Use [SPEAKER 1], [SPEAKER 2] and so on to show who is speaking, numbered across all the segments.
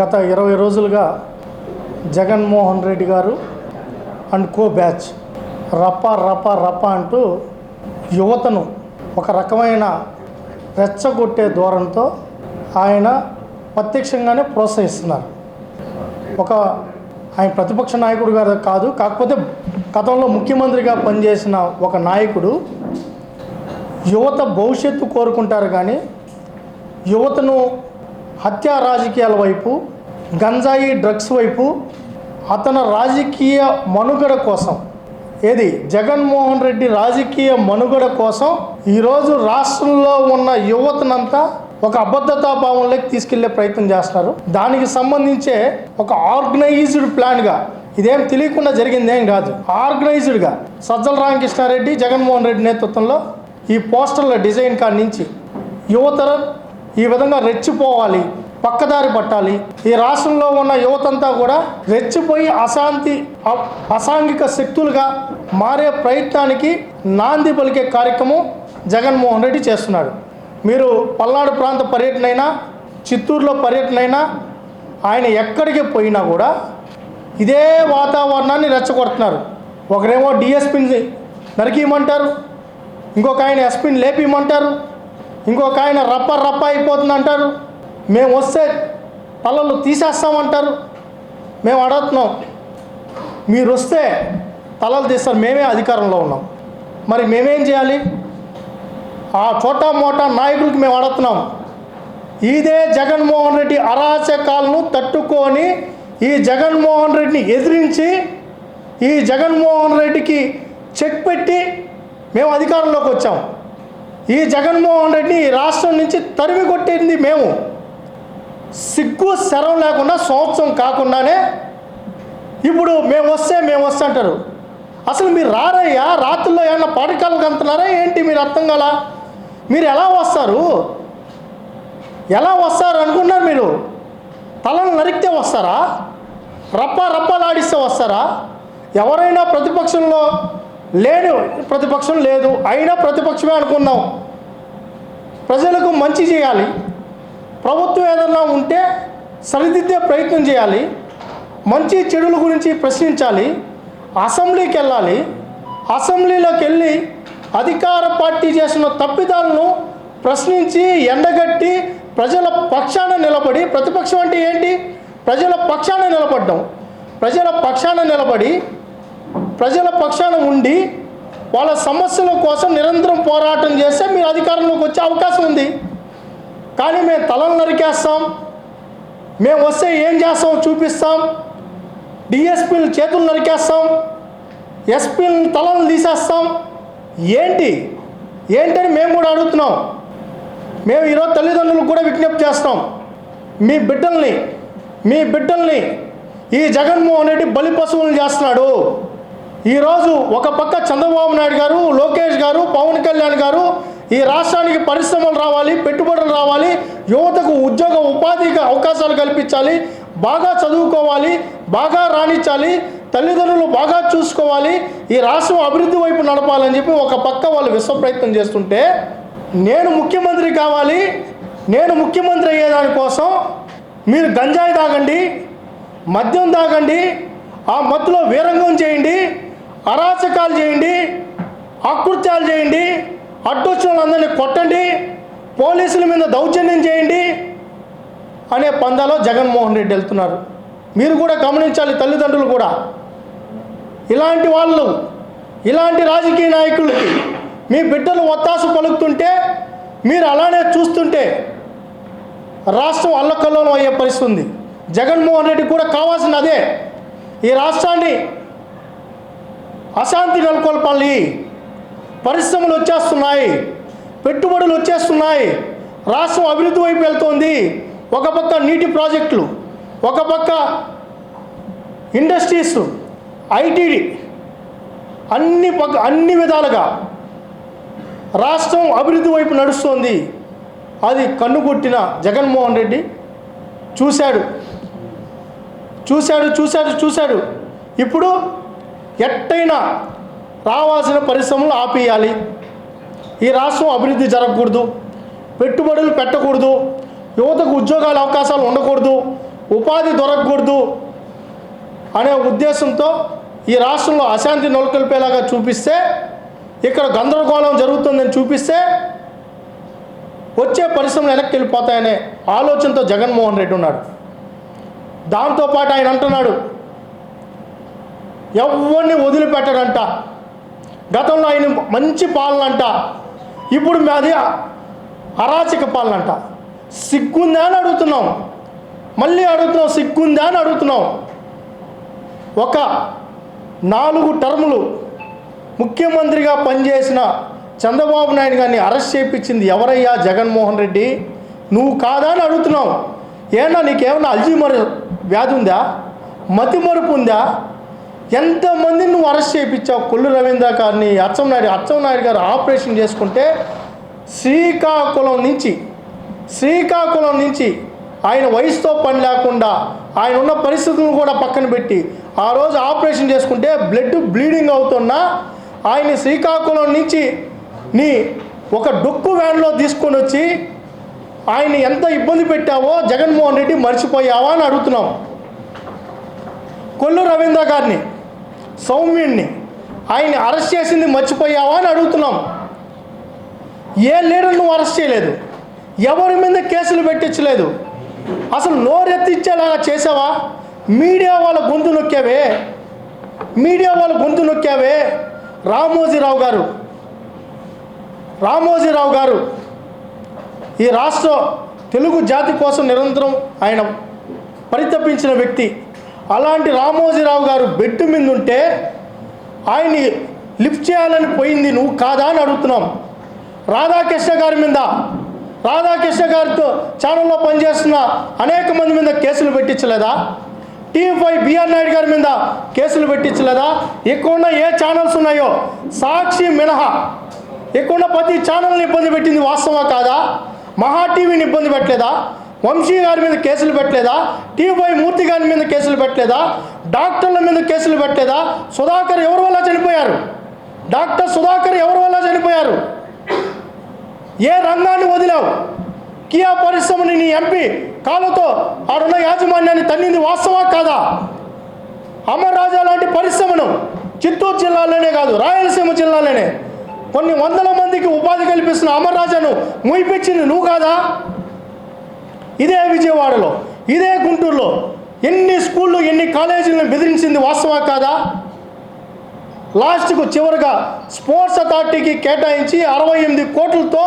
[SPEAKER 1] గత ఇరవై రోజులుగా జగన్మోహన్ రెడ్డి గారు అండ్ కో బ్యాచ్ రప్ప రప్ప రప్ప అంటూ యువతను ఒక రకమైన రెచ్చగొట్టే ధోరణితో ఆయన ప్రత్యక్షంగానే ప్రోత్సహిస్తున్నారు. ఒక ఆయన ప్రతిపక్ష నాయకుడు గారు కాదు కాకపోతే గతంలో ముఖ్యమంత్రిగా పనిచేసిన ఒక నాయకుడు యువత భవిష్యత్తు కోరుకుంటారు కానీ యువతను హత్యా రాజకీయాల వైపు గంజాయి డ్రగ్స్ వైపు అతని రాజకీయ మనుగడ కోసం. ఏది? జగన్మోహన్ రెడ్డి రాజకీయ మనుగడ కోసం ఈరోజు రాష్ట్రంలో ఉన్న యువతనంతా ఒక అబద్ధతా భావంలోకి తీసుకెళ్ళే ప్రయత్నం చేస్తున్నారు. దానికి సంబంధించే ఒక ఆర్గనైజ్డ్ ప్లాన్గా. ఇదేం తెలియకుండా జరిగిందేం కాదు. ఆర్గనైజ్డ్గా. సజ్జల రామకృష్ణారెడ్డి జగన్మోహన్ రెడ్డి నేతృత్వంలో ఈ పోస్టర్ల డిజైన్ కాడి నుంచి యువతరం ఈ విధంగా రెచ్చిపోవాలి పక్కదారి పట్టాలి. ఈ రాష్ట్రంలో ఉన్న యువతంతా కూడా రెచ్చిపోయి అశాంతి అసాంఘిక శక్తులుగా మారే ప్రయత్నానికి నాంది పలికే కార్యక్రమం జగన్మోహన్ రెడ్డి చేస్తున్నాడు. మీరు పల్నాడు ప్రాంత పర్యటన అయినా చిత్తూరులో పర్యటన అయినా ఆయన ఎక్కడికి పోయినా కూడా ఇదే వాతావరణాన్ని రెచ్చగొడుతున్నారు. ఒకరేమో డిఎస్పిని నరికీయమంటారు ఇంకొక ఆయన ఎస్పీని లేపిమంటారు ఇంకొక ఆయన రప్ప రప్ప అయిపోతుంది అంటారు. మేము వస్తే పళ్ళలు తీసేస్తామంటారు మేము అడుగుతున్నాం మీరు వస్తే తలలు తీస్తారు మేమే అధికారంలో ఉన్నాం. మరి మేమేం చేయాలి? ఆ చోటా మోటా నాయకులకి మేము అడుగుతున్నాం ఇదే జగన్మోహన్ రెడ్డి అరాచకాలను తట్టుకొని ఈ జగన్మోహన్ రెడ్డిని ఎదిరించి ఈ జగన్మోహన్ రెడ్డికి చెక్ పెట్టి మేము అధికారంలోకి వచ్చాం. ఈ జగన్మోహన్ రెడ్డిని ఈ రాష్ట్రం నుంచి తరిమి కొట్టింది మేము. సిగ్గు శరం లేకుండా సంవత్సరం కాకుండానే ఇప్పుడు మేము వస్తే మేము వస్తే అంటారు. అసలు మీరు రారయ్యా? రాత్రుల్లో ఏమన్నా పాడకాలు కంటున్నారా ఏంటి మీరు అర్థం కదా మీరు ఎలా వస్తారు? ఎలా వస్తారు అనుకున్నారు మీరు? తలను నరికితే వస్తారా? రప్ప రప్పలాడిస్తే వస్తారా? ఎవరైనా ప్రతిపక్షంలో లేని ప్రతిపక్షం లేదు. అయినా ప్రతిపక్షమే అనుకున్నాం. ప్రజలకు మంచి చేయాలి. ప్రభుత్వం ఏదన్నా ఉంటే సరిదిద్దే ప్రయత్నం చేయాలి. మంచి చెడుల గురించి ప్రశ్నించాలి. అసెంబ్లీకి వెళ్ళాలి. అసెంబ్లీలోకి వెళ్ళి అధికార పార్టీ చేసిన తప్పిదాలను ప్రశ్నించి ఎండగట్టి ప్రజల పక్షాన నిలబడి ప్రతిపక్షం అంటే ఏంటి? ప్రజల పక్షాన నిలబడ్డం. ప్రజల పక్షాన నిలబడి ప్రజల పక్షాన ఉండి వాళ్ళ సమస్యల కోసం నిరంతరం పోరాటం చేస్తే మీరు అధికారంలోకి వచ్చే అవకాశం ఉంది. కానీ మేము తలలు నరికేస్తాం. మేము వస్తే ఏం చేస్తాం చూపిస్తాం. డిఎస్పీలు చేతులు నరికేస్తాం. ఎస్పీలను తలలు తీసేస్తాం. ఏంటి? ఏంటని మేము కూడా అడుగుతున్నాం. మేము ఈరోజు తల్లిదండ్రులకు కూడా విజ్ఞప్తి చేస్తాం. మీ బిడ్డల్ని మీ బిడ్డల్ని ఈ జగన్మోహన్ రెడ్డి బలి పశువులు చేస్తున్నాడు. ఈరోజు ఒక పక్క చంద్రబాబు నాయుడు గారు లోకేష్ గారు పవన్ కళ్యాణ్ గారు ఈ రాష్ట్రానికి పరిశ్రమలు రావాలి పెట్టుబడులు రావాలి యువతకు ఉద్యోగ ఉపాధికి అవకాశాలు కల్పించాలి బాగా చదువుకోవాలి బాగా రాణించాలి తల్లిదండ్రులు బాగా చూసుకోవాలి ఈ రాష్ట్రం అభివృద్ధి వైపు నడపాలని చెప్పి ఒక పక్క వాళ్ళు విశ్వ ప్రయత్నం చేస్తుంటే నేను ముఖ్యమంత్రి కావాలి నేను ముఖ్యమంత్రి అయ్యేదానికోసం మీరు గంజాయి తాగండి మద్యం తాగండి ఆ మత్తులో వీరంగం చేయండి అరాచకాలు చేయండి అకృత్యాలు చేయండి అడ్డొచ్చిన వాళ్ళందరినీ కొట్టండి పోలీసుల మీద దౌర్జన్యం చేయండి అనే పందాలో జగన్మోహన్ రెడ్డి వెళ్తున్నారు. మీరు కూడా గమనించాలి తల్లిదండ్రులు కూడా. ఇలాంటి వాళ్ళు ఇలాంటి రాజకీయ నాయకులకి మీ బిడ్డలు ఒత్తాసు పలుకుతుంటే మీరు అలానే చూస్తుంటే రాష్ట్రం అల్లకల్లోలం అయ్యే పరిస్థితి ఉంది. జగన్మోహన్ రెడ్డి కూడా కావాల్సిన అదే. ఈ రాష్ట్రాన్ని అశాంతి నెలకొల్పాలి. పరిశ్రమలు వచ్చేస్తున్నాయి. పెట్టుబడులు వచ్చేస్తున్నాయి. రాష్ట్రం అభివృద్ధి వైపు వెళ్తోంది. ఒక పక్క నీటి ప్రాజెక్టులు ఒక పక్క ఇండస్ట్రీస్ ఐటీడీ అన్ని పక్క అన్ని విధాలుగా రాష్ట్రం అభివృద్ధి వైపు నడుస్తోంది. అది కన్నుగొట్టిన జగన్మోహన్ రెడ్డి చూశాడు. చూశాడు చూశాడు చూశాడు. ఇప్పుడు ఎట్టయినా రావాల్సిన పరిశ్రమలు ఆపేయాలి. ఈ రాష్ట్రం అభివృద్ధి జరగకూడదు. పెట్టుబడులు పెట్టకూడదు. యువతకు ఉద్యోగాల అవకాశాలు ఉండకూడదు. ఉపాధి దొరకకూడదు అనే ఉద్దేశంతో ఈ రాష్ట్రంలో అశాంతి నెలకొల్పేలాగా చూపిస్తే ఇక్కడ గందరగోళం జరుగుతుందని చూపిస్తే వచ్చే పరిశ్రమలు వెనక్కి వెళ్ళిపోతాయనే ఆలోచనతో జగన్మోహన్ రెడ్డి ఉన్నాడు. దాంతోపాటు ఆయన అంటున్నాడు ఎవరిని వదిలిపెట్టడంట? గతంలో ఆయన మంచి పాలన అంట ఇప్పుడు మాది అరాచక పాలన అంట సిగ్గుందా అని అడుగుతున్నాం. మళ్ళీ అడుగుతున్నాం సిగ్గుందా అని అడుగుతున్నాం. ఒక నాలుగు టర్ములు ముఖ్యమంత్రిగా పనిచేసిన చంద్రబాబు నాయుడు గారిని అరెస్ట్ చేయించింది ఎవరయ్యా జగన్మోహన్ రెడ్డి? నువ్వు కాదా అని అడుగుతున్నావు ఏమన్నా నీకేమన్నా అల్జీమర్ వ్యాధి ఉందా? మతిమరుపు ఉందా? ఎంతమందిని నువ్వు అరెస్ట్ చేయించావు కొల్లు రవీంద్ర గారిని అచ్చెన్నాయుడు నాయుడు గారు ఆపరేషన్ చేసుకుంటే శ్రీకాకుళం నుంచి శ్రీకాకుళం నుంచి ఆయన వయసుతో పని లేకుండా ఆయన ఉన్న పరిస్థితులను కూడా పక్కన పెట్టి ఆ రోజు ఆపరేషన్ చేసుకుంటే బ్లడ్ బ్లీడింగ్ అవుతున్నా ఆయన శ్రీకాకుళం నుంచి నీ ఒక డొక్కు వ్యాన్లో తీసుకొని వచ్చి ఆయన ఎంత ఇబ్బంది పెట్టావో జగన్మోహన్ రెడ్డి మర్చిపోయావా అని అడుగుతున్నాం. కొల్లు రవీంద్ర గారిని సౌమ్యుణ్ణి. ఆయన్ని అరెస్ట్ చేసింది మర్చిపోయావా అని అడుగుతున్నాం. ఏ లీడర్ నువ్వు అరెస్ట్ చేయలేదు? ఎవరి మీద కేసులు పెట్టించలేదు? అసలు నోరెత్తిచ్చేలా చేసావా? మీడియా వాళ్ళ గొంతు నొక్కావే? మీడియా వాళ్ళ గొంతు నొక్కావే? రామోజీరావు గారు. రామోజీరావు గారు. ఈ రాష్ట్ర తెలుగు జాతి కోసం నిరంతరం ఆయన పరితపించిన వ్యక్తి. అలాంటి రామోజీరావు గారు బెడ్ మీద ఉంటే ఆయన్ని లిఫ్ట్ చేయాలని పోయింది నువ్వు కాదా అని అడుగుతున్నాం. రాధాకృష్ణ గారి మీద రాధాకృష్ణ గారితో ఛానల్లో పనిచేస్తున్న అనేక మంది మీద కేసులు పెట్టించలేదా? టీవీ ఫైవ్ బిఆర్ నాయుడు గారి మీద కేసులు పెట్టించలేదా? ఇక్కడున్న ఏ ఛానల్స్ ఉన్నాయో? సాక్షి మినహా. ఇక్కడున్న ప్రతి ఛానల్ని ఇబ్బంది పెట్టింది వాస్తవా కాదా? మహా టీవీని ఇబ్బంది పెట్టలేదా? వంశీ గారి మీద కేసులు పెట్టలేదా? టీవీ మూర్తి గారి మీద కేసులు పెట్టలేదా? డాక్టర్ల మీద కేసులు పెట్టలేదా? సుధాకర్ ఎవరి వల్ల చనిపోయారు? డాక్టర్ సుధాకర్ ఎవరి వల్ల చనిపోయారు? ఏ రంగాన్ని వదిలావు? కియా పరిశ్రమని నీ ఎంపీ కాళ్ళతో ఆడున్న యాజమాన్యాన్ని తన్నింది వాస్తవా కాదా? అమర్ రాజా లాంటి పరిశ్రమను చిత్తూరు జిల్లాలోనే కాదు రాయలసీమ జిల్లాలోనే. కొన్ని వందల మందికి ఉపాధి కల్పిస్తున్న అమర్ రాజాను ముయిపించింది నువ్వు కాదా? ఇదే విజయవాడలో ఇదే గుంటూరులో ఎన్ని స్కూళ్ళు ఎన్ని కాలేజీలను బెదిరించింది వాస్తవా కాదా? లాస్ట్కు చివరిగా స్పోర్ట్స్ అథారిటీకి కేటాయించి అరవై ఎనిమిది కోట్లతో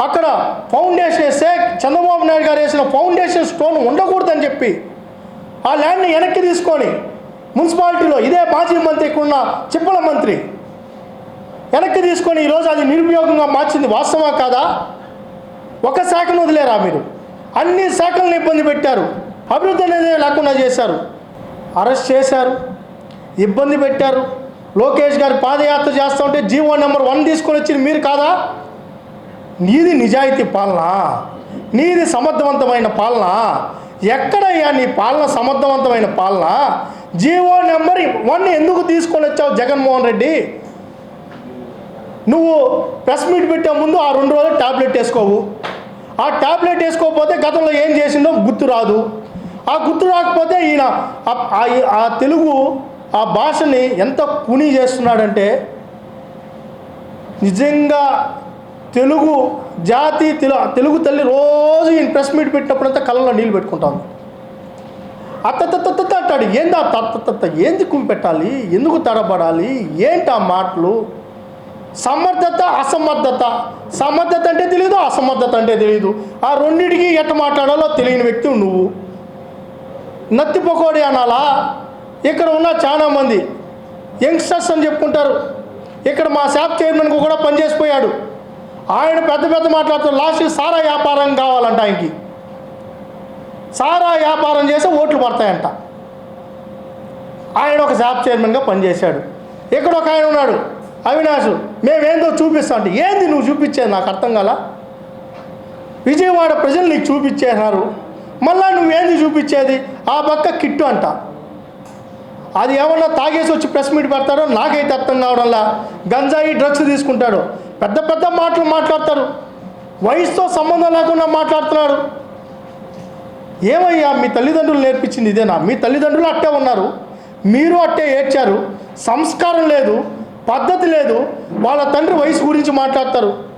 [SPEAKER 1] అక్కడ ఫౌండేషన్ వేస్తే చంద్రబాబు నాయుడు గారు వేసిన ఫౌండేషన్ స్టోన్ ఉండకూడదని చెప్పి ఆ ల్యాండ్ని వెనక్కి తీసుకొని మున్సిపాలిటీలో ఇదే మాజీ మంత్రికి ఉన్న చిప్పల మంత్రి వెనక్కి తీసుకొని ఈరోజు అది నిరుపయోగంగా మార్చింది వాస్తవా కాదా? ఒక శాఖను వదిలేరా మీరు? అన్ని శాఖలను ఇబ్బంది పెట్టారు. అభివృద్ధి అనేది లేకుండా చేశారు. అరెస్ట్ చేశారు. ఇబ్బంది పెట్టారు. లోకేష్ గారు పాదయాత్ర చేస్తూ ఉంటే జీవో నెంబర్ వన్ తీసుకొని వచ్చింది మీరు కాదా? నీది నిజాయితీ పాలన. నీది సమర్థవంతమైన పాలన. ఎక్కడయ్యా నీ పాలన సమర్థవంతమైన పాలన? జీవో నెంబర్ వన్ ఎందుకు తీసుకొని వచ్చావు జగన్మోహన్ రెడ్డి? నువ్వు ప్రెస్ మీట్ పెట్టే ముందు ఆ రెండు రోజులు టాబ్లెట్ వేసుకోవు. ఆ టాబ్లెట్ వేసుకోకపోతే గతంలో ఏం చేసిందో గుర్తు రాదు. ఆ గుర్తు రాకపోతే ఈయన ఆ- ఆ- తెలుగు ఆ భాషని ఎంత కుని చేస్తున్నాడంటే నిజంగా తెలుగు జాతి తెలుగు తల్లి రోజు ఈయన ప్రెస్ మీట్ పెట్టినప్పుడంతా కళ్ళలో నీళ్ళు పెట్టుకుంటాను అత్తత్తత్త అంటాడు ఏంది ఆ ఏంది కుమి పెట్టాలి ఎందుకు తడబడాలి? ఏంటి ఆ మాటలు? సమర్థత అసమర్థత. సమర్థత అంటే తెలియదు అసమర్థత అంటే తెలియదు ఆ రెండింటికి ఎట్ట మాట్లాడాలో తెలియని వ్యక్తి నువ్వు. నత్తి పకోడి అనాలా? ఇక్కడ ఉన్న చాలామంది యంగ్స్టర్స్ అని చెప్పుకుంటారు. ఇక్కడ మా షాప్ చైర్మన్కు కూడా పనిచేసిపోయాడు ఆయన పెద్ద పెద్ద మాట్లాడుతారు లాస్ట్ సారా వ్యాపారం కావాలంట ఆయనకి. సారా వ్యాపారం చేస్తే ఓట్లు పడతాయంట. ఆయన ఒక షాప్ చైర్మన్గా పనిచేశాడు. ఇక్కడ ఒక ఆయన ఉన్నాడు. అవినాష్ మేమేందో చూపిస్తా అంటే ఏంది నువ్వు చూపించేది? నాకు అర్థం కాల? విజయవాడ ప్రజలు నీకు చూపించేసినారు. మళ్ళా నువ్వేంది చూపించేది? ఆ పక్క కిట్టు అంట. అది ఏమన్నా తాగేసి వచ్చి ప్రెస్ మీట్ పెడతాడో నాకైతే అర్థం కావడంలా. గంజాయి డ్రగ్స్ తీసుకుంటాడు. పెద్ద పెద్ద మాటలు మాట్లాడతారు. వయసుతో సంబంధం లేకుండా మాట్లాడుతున్నాడు ఏమయ్యా మీ తల్లిదండ్రులు నేర్పించింది ఇదేనా? మీ తల్లిదండ్రులు అట్టే ఉన్నారు. మీరు అట్టే ఏడ్చారు. సంస్కారం లేదు. పద్ధతి లేదు. వాళ్ళ తండ్రి వయసు గురించి మాట్లాడతారు.